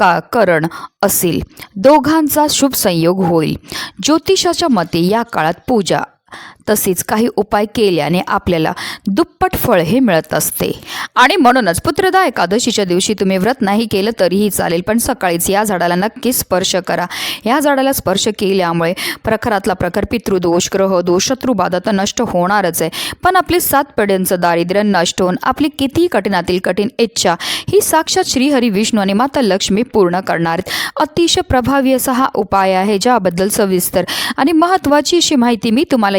का करण असेल. दोघांचा शुभ संयोग होईल. ज्योतिषाच्या मते या काळात पूजा तसेच काही उपाय केल्याने आपल्याला दुप्पट फळ हे मिळत असते. आणि म्हणूनच पुत्रदा एकादशीच्या दिवशी तुम्ही व्रत नाही केलं तरीही चालेल पण सकाळीच या झाडाला नक्की स्पर्श करा. या झाडाला स्पर्श केल्यामुळे प्रखरातला प्रखर पितृदोष ग्रहदोष शत्रुबाधा तर नष्ट होणारच आहे. पण आपले सात पिढ्यांचं दारिद्र्य नष्ट होऊन आपली कितीही कठीणातील कठीण इच्छा ही साक्षात श्रीहरी विष्णू आणि माता लक्ष्मी पूर्ण करणार आहेत. अतिशय प्रभावी असा हा उपाय आहे ज्याबद्दल सविस्तर आणि महत्त्वाची अशी माहिती मी तुम्हाला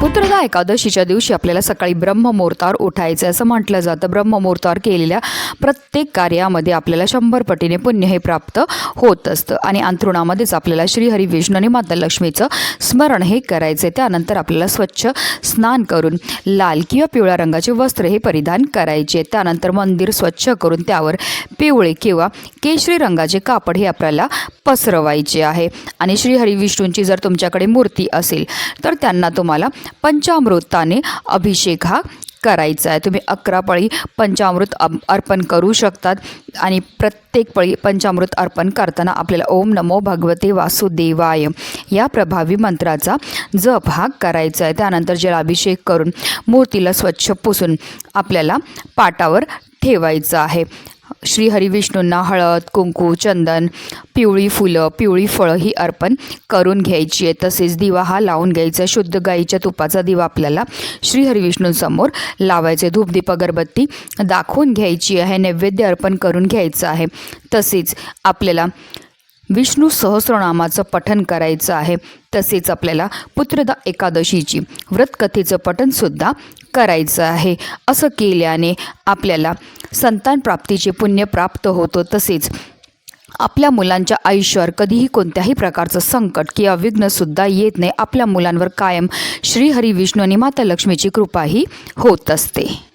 पुत्रदा एकादशीच्या दिवशी आपल्याला सकाळी ब्रह्ममुहूर्तावर उठायचं असं म्हटलं जातं. ब्रह्ममुहूर्तावर केलेल्या प्रत्येक कार्यामध्ये आपल्याला शंभर पटीने पुण्य हे प्राप्त होत असतं. आणि अंथरुणामध्येच आपल्याला श्रीहरी विष्णू आणि माता लक्ष्मीचं स्मरण हे करायचं आहे. त्यानंतर आपल्याला स्वच्छ स्नान करून लाल किंवा पिवळ्या रंगाचे वस्त्र हे परिधान करायचे त्यानंतर मंदिर स्वच्छ करून त्यावर पिवळे किंवा केशरी रंगाचे कापड हे आपल्याला पसरवायचे आहे. आणि श्रीहरी विष्णूंची जर तुमच्याकडे मूर्ती असेल तर त्यांना तुम्हाला पंचामृताने अभिषेक हा करायचा आहे. तुम्ही अकरा पळी पंचामृत अर्पण करू शकतात आणि प्रत्येक पळी पंचामृत अर्पण करताना आपल्याला ओम नमो भगवते वासुदेवाय या प्रभावी मंत्राचा जप हा करायचा आहे. त्यानंतर जलाभिषेक करून मूर्तीला स्वच्छ पुसून आपल्याला पाटावर ठेवायचं आहे. श्रीहरीविष्णूंना हळद कुंकू चंदन पिवळी फुलं पिवळी फळं ही अर्पण करून घ्यायची आहे. तसेच दिवा हा लावून घ्यायचा आहे. शुद्ध गाईच्या तुपाचा दिवा आपल्याला श्रीहरी विष्णूंसमोर लावायचे धूपदीप अगरबत्ती दाखवून घ्यायची आहे. नैवेद्य अर्पण करून घ्यायचं आहे. तसेच आपल्याला विष्णू सहस्रनामाचं पठन करायचं आहे. तसेच आपल्याला पुत्रदा एकादशीची व्रतकथेचं पठनसुद्धा करायचं आहे. असं केल्याने आपल्याला संतान प्राप्तीचे पुण्य प्राप्त होतं. तसेच आपल्या मुलांच्या आयुष्यावर कधीही कोणत्याही प्रकारचं संकट किंवा विघ्नसुद्धा येत नाही. आपल्या मुलांवर कायम श्रीहरी विष्णू आणि माता लक्ष्मीची कृपाही होत असते.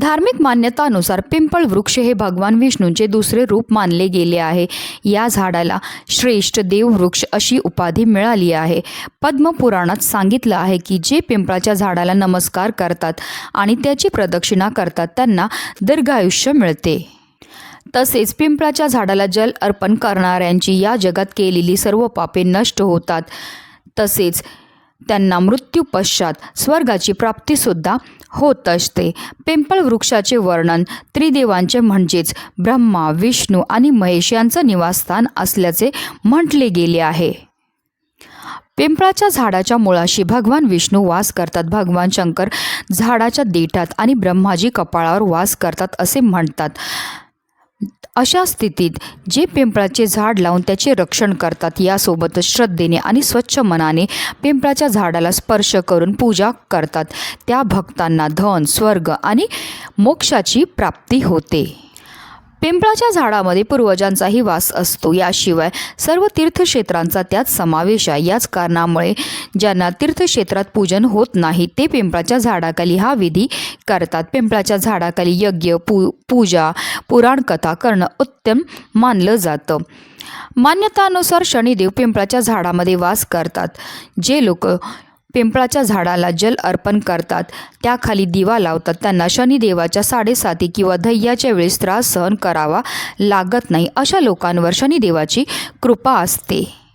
धार्मिक मान्यतानुसार पिंपळ वृक्ष हे भगवान विष्णूंचे दुसरे रूप मानले गेले आहे. या झाडाला श्रेष्ठ देववृक्ष अशी उपाधी मिळाली आहे. पद्मपुराणात सांगितलं आहे की जे पिंपळाच्या झाडाला नमस्कार करतात आणि त्याची प्रदक्षिणा करतात त्यांना दीर्घायुष्य मिळते. तसेच पिंपळाच्या झाडाला जल अर्पण करणाऱ्यांची या जगात केलेली सर्व पापे नष्ट होतात. तसेच त्यांना मृत्यूपश्चात स्वर्गाची प्राप्तीसुद्धा होत असते. पिंपळ वृक्षाचे वर्णन त्रिदेवांचे म्हणजेच ब्रह्मा विष्णू आणि महेश यांचं निवासस्थान असल्याचे म्हटले गेले आहे. पिंपळाच्या झाडाच्या मुळाशी भगवान विष्णू वास करतात. भगवान शंकर झाडाच्या देठात आणि ब्रह्माजी कपाळावर वास करतात असे म्हणतात. अशा स्थितीत जे पिंपळाचे झाड लावून त्याचे रक्षण करतात यासोबतच श्रद्धेने आणि स्वच्छ मनाने पिंपळाच्या झाडाला स्पर्श करून पूजा करतात. त्या भक्तांना धन स्वर्ग आणि मोक्षाची प्राप्ती होते. पिंपळाच्या झाडामध्ये पूर्वजांचाही वास असतो. याशिवाय सर्व तीर्थक्षेत्रांचा त्यात समावेश आहे. याच कारणामुळे ज्यांना तीर्थक्षेत्रात पूजन होत नाही ते पिंपळाच्या झाडाखाली हा विधी करतात. पिंपळाच्या झाडाखाली यज्ञ पू पूजा पुराणकथा करणं उत्तम मानलं जातं. मान्यतानुसार शनिदेव पिंपळाच्या झाडामध्ये वास करतात. जे लोक पिंपळाच्या झाडाला जल अर्पण करतात. त्याखाली दिवा लावतात. त्यांना शनिदेवाच्या साडेसाती किंवा धैयाच्या वेळेस त्रास सहन करावा लागत नाही अशा लोकांवर शनिदेवाची कृपा असते.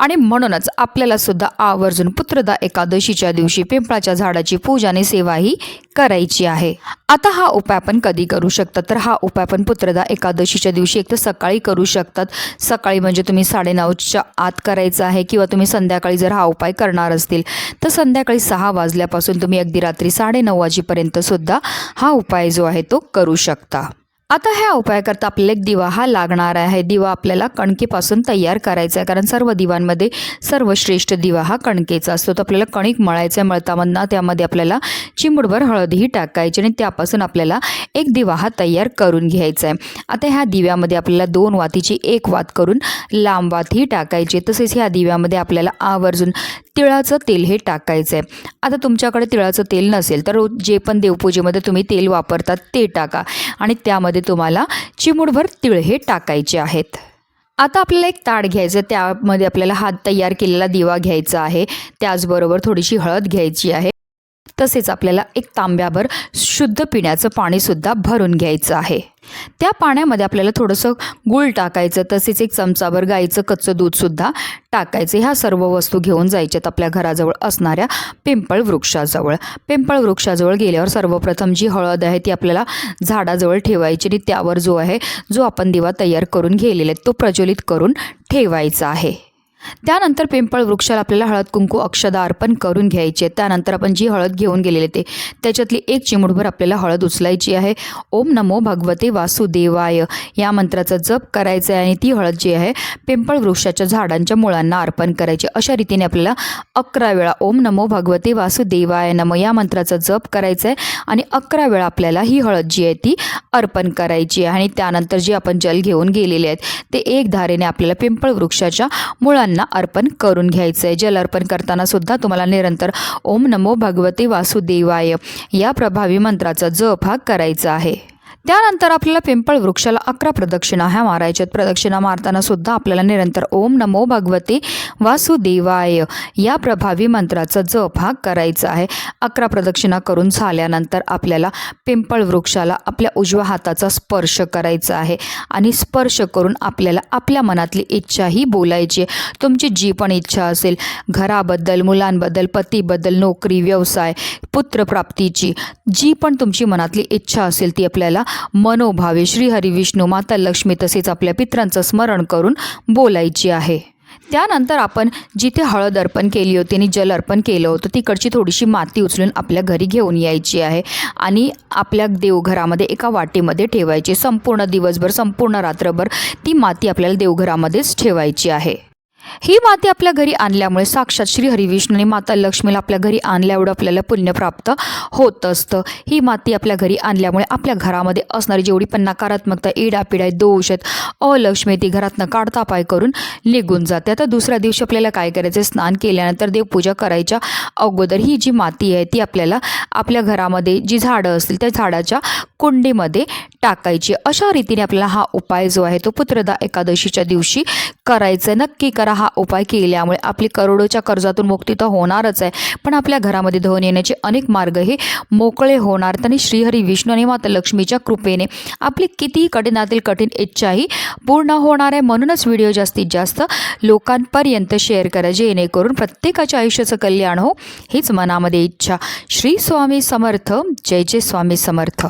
आणि म्हणूनच आपल्याला सुद्धा आवर्जून पुत्रदा एकादशीच्या दिवशी पिंपळाच्या झाडाची पूजा आणि सेवाही करायची आहे. आता हा उपाय आपण कधी करू शकता? तर हा उपाय आपण पुत्रदा एकादशीच्या दिवशी एक तर सकाळी करू शकतात. सकाळी म्हणजे तुम्ही साडेनऊच्या आत करायचं आहे किंवा तुम्ही संध्याकाळी जर हा उपाय करणार असतील तर संध्याकाळी सहा वाजल्यापासून तुम्ही अगदी रात्री साडेनऊ वाजेपर्यंत सुद्धा हा उपाय जो आहे तो करू शकता. आता ह्या उपायाकरता आपल्याला एक दिवा हा लागणार आहे. दिवा आपल्याला कणकेपासून तयार करायचा आहे. कारण सर्व दिवांमध्ये सर्वश्रेष्ठ दिवा हा कणकेचा असतो. तर आपल्याला कणिक मळायचं आहे मळतामधनं त्यामध्ये आपल्याला चिमुडभर हळदही टाकायची आणि त्यापासून आपल्याला एक दिवा हा तयार करून घ्यायचा आहे. आता ह्या दिव्यामध्ये आपल्याला दोन वातीची एक वात करून लांब वातही टाकायची तसेच ह्या दिव्यामध्ये आपल्याला आवर्जून तिळाचं तेल हे टाकायचं आहे. आता तुमच्याकडे तिळाचं तेल नसेल तर जे पण देवपूजेमध्ये तुम्ही तेल वापरतात ते टाका. आणि त्यामध्ये तुम्हाला चिमूडभर तिळ हे टाकायचे आहेत. आता आपल्याला एक ताट घ्यायचं त्यामध्ये आपल्याला हात तयार केलेला दिवा घ्यायचा आहे. त्याचबरोबर थोडीशी हळद घ्यायची आहे. तसेच आपल्याला एक तांब्याभर शुद्ध पिण्याचं पाणीसुद्धा भरून घ्यायचं आहे. त्या पाण्यामध्ये आपल्याला थोडंसं गूळ टाकायचं तसेच एक चमचाभर गाईचं कच्चं दूधसुद्धा टाकायचं. ह्या सर्व वस्तू घेऊन जायच्यात आपल्या घराजवळ असणाऱ्या पिंपळ वृक्षाजवळ. पिंपळ वृक्षाजवळ गेल्यावर सर्वप्रथम जी हळद आहे ती आपल्याला झाडाजवळ ठेवायची आणि त्यावर जो आहे जो आपण दिवा तयार करून घेलेला आहे तो प्रज्वलित करून ठेवायचा आहे. त्यानंतर पिंपळ वृक्षाला आपल्याला हळद कुंकू अक्षदा अर्पण करून घ्यायची. आहे त्यानंतर आपण जी हळद घेऊन गेलेले ते त्याच्यातली एक चिमुटभर आपल्याला हळद उचलायची आहे. ओम नमो भगवते वासुदेवाय. या मंत्राचा जप करायचा आहे आणि ती हळद जी आहे पिंपळ वृक्षाच्या झाडांच्या मुळांना अर्पण करायची. अशा रीतीने आपल्याला अकरा वेळा ओम नमो भगवते वासुदेवाय नम या मंत्राचा जप करायचा आहे आणि अकरा वेळा आपल्याला ही हळद जी आहे ती अर्पण करायची आहे. आणि त्यानंतर जे आपण जल घेऊन गेलेले आहेत ते एक धारेने आपल्याला पिंपळ वृक्षाच्या मुळांना अर्पण करून घ्यायचं आहे जल अर्पण करताना सुद्धा तुम्हाला निरंतर ओम नमो भगवते वासुदेवाय या प्रभावी मंत्राचा जप हा करायचा आहे. त्यानंतर आपल्याला पिंपळ वृक्षाला अकरा प्रदक्षिणा ह्या मारायच्यात. प्रदक्षिणा मारताना सुद्धा आपल्याला निरंतर ओम नमो भगवते वासुदेवाय या प्रभावी मंत्राचा जप हा करायचा आहे. अकरा प्रदक्षिणा करून झाल्यानंतर आपल्याला पिंपळ वृक्षाला आपल्या उजव्या हाताचा स्पर्श करायचा आहे आणि स्पर्श करून आपल्याला आपल्या मनातली इच्छाही बोलायची आहे. तुमची जी पण इच्छा असेल घराबद्दल मुलांबद्दल पतीबद्दल नोकरी व्यवसाय पुत्रप्राप्तीची जी पण तुमची मनातली इच्छा असेल ती आपल्याला मनोभावे श्रीहरी विष्णू माता लक्ष्मी तसेच आपल्या पित्रांचं स्मरण करून बोलायची आहे. त्यानंतर आपण जिथे हळद अर्पण केली होती आणि जल अर्पण केलं होतं तिकडची थोडीशी माती उचलून आपल्या घरी घेऊन यायची आहे आणि आपल्या देवघरामध्ये एका वाटेमध्ये ठेवायची. संपूर्ण दिवसभर संपूर्ण रात्रभर ती माती आपल्याला देवघरामध्येच ठेवायची आहे. ही माती आपल्या घरी आणल्यामुळे साक्षात श्री हरिविष्णूने माता लक्ष्मीला आपल्या घरी आणल्या एवढं आपल्याला पुण्य प्राप्त होत असतं. ही माती आपल्या घरी आणल्यामुळे आपल्या घरामध्ये असणारी जेवढी पण नकारात्मकता इडापिडा दोष आहेत अलक्ष्मी ती घरातनं काढता पाय करून निघून जाते. आता दुसऱ्या दिवशी आपल्याला काय करायचं? स्नान केल्यानंतर देवपूजा करायच्या अगोदर ही जी माती आहे ती आपल्याला आपल्या घरामध्ये जी झाडं असतील त्या झाडाच्या कुंडीमध्ये टाकायची. अशा रीतीने आपल्याला हा उपाय जो आहे तो पुत्रदा एकादशीच्या दिवशी करायचा. नक्की करा. करा हा उपाय केल्यामुळे आपली करोडोच्या कर्जातून मुक्ती तर होणारच आहे. पण आपल्या घरामध्ये धन येण्याचे अनेक मार्ग हे मोकळे होणार. आणि श्रीहरी विष्णू आणि माता लक्ष्मीच्या कृपेने आपली कितीही कठीणातील कठीण इच्छाही पूर्ण होणार आहे. म्हणूनच व्हिडिओ जास्तीत जास्त लोकांपर्यंत शेअर करा. जेणेकरून प्रत्येकाच्या आयुष्याचं कल्याण हो हीच मनामध्ये इच्छा. श्री स्वामी समर्थ. जय जय स्वामी समर्थ.